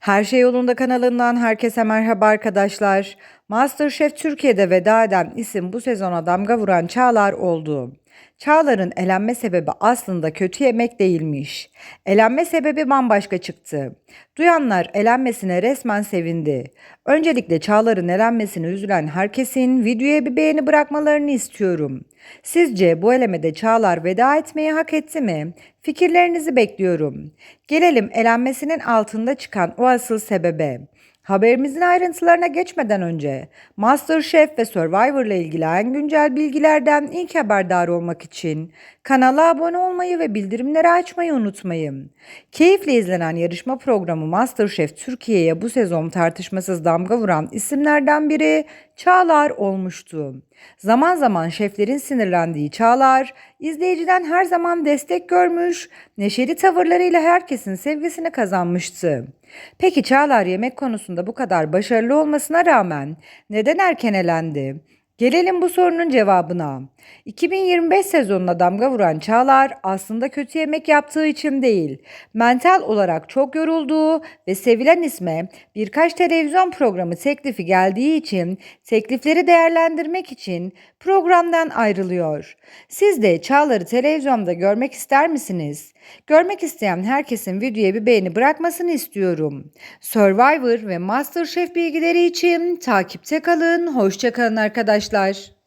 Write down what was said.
Her Şey Yolunda kanalından herkese merhaba arkadaşlar. MasterChef Türkiye'de veda eden isim bu sezona damga vuran Çağlar oldu. Çağlar'ın elenme sebebi aslında kötü yemek değilmiş. Elenme sebebi bambaşka çıktı. Duyanlar elenmesine resmen sevindi. Öncelikle Çağlar'ın elenmesine üzülen herkesin videoya bir beğeni bırakmalarını istiyorum. Sizce bu elemede Çağlar veda etmeyi hak etti mi? Fikirlerinizi bekliyorum. Gelelim elenmesinin altında çıkan o asıl sebebe. Haberimizin ayrıntılarına geçmeden önce MasterChef ve Survivor ile ilgili en güncel bilgilerden ilk haberdar olmak için kanala abone olmayı ve bildirimleri açmayı unutmayın. Keyifle izlenen yarışma programı MasterChef Türkiye'ye bu sezon tartışmasız damga vuran isimlerden biri Çağlar olmuştu. Zaman zaman şeflerin sinirlendiği Çağlar, izleyiciden her zaman destek görmüş, neşeli tavırlarıyla herkesin sevgisini kazanmıştı. Peki Çağlar yemek konusunda bu kadar başarılı olmasına rağmen neden erken elendi? Gelelim bu sorunun cevabına. 2025 sezonuna damga vuran Çağlar aslında kötü yemek yaptığı için değil, mental olarak çok yorulduğu ve sevilen isme birkaç televizyon programı teklifi geldiği için teklifleri değerlendirmek için programdan ayrılıyor. Siz de Çağlar'ı televizyonda görmek ister misiniz? Görmek isteyen herkesin videoya bir beğeni bırakmasını istiyorum. Survivor ve MasterChef bilgileri için takipte kalın. Hoşçakalın arkadaşlar.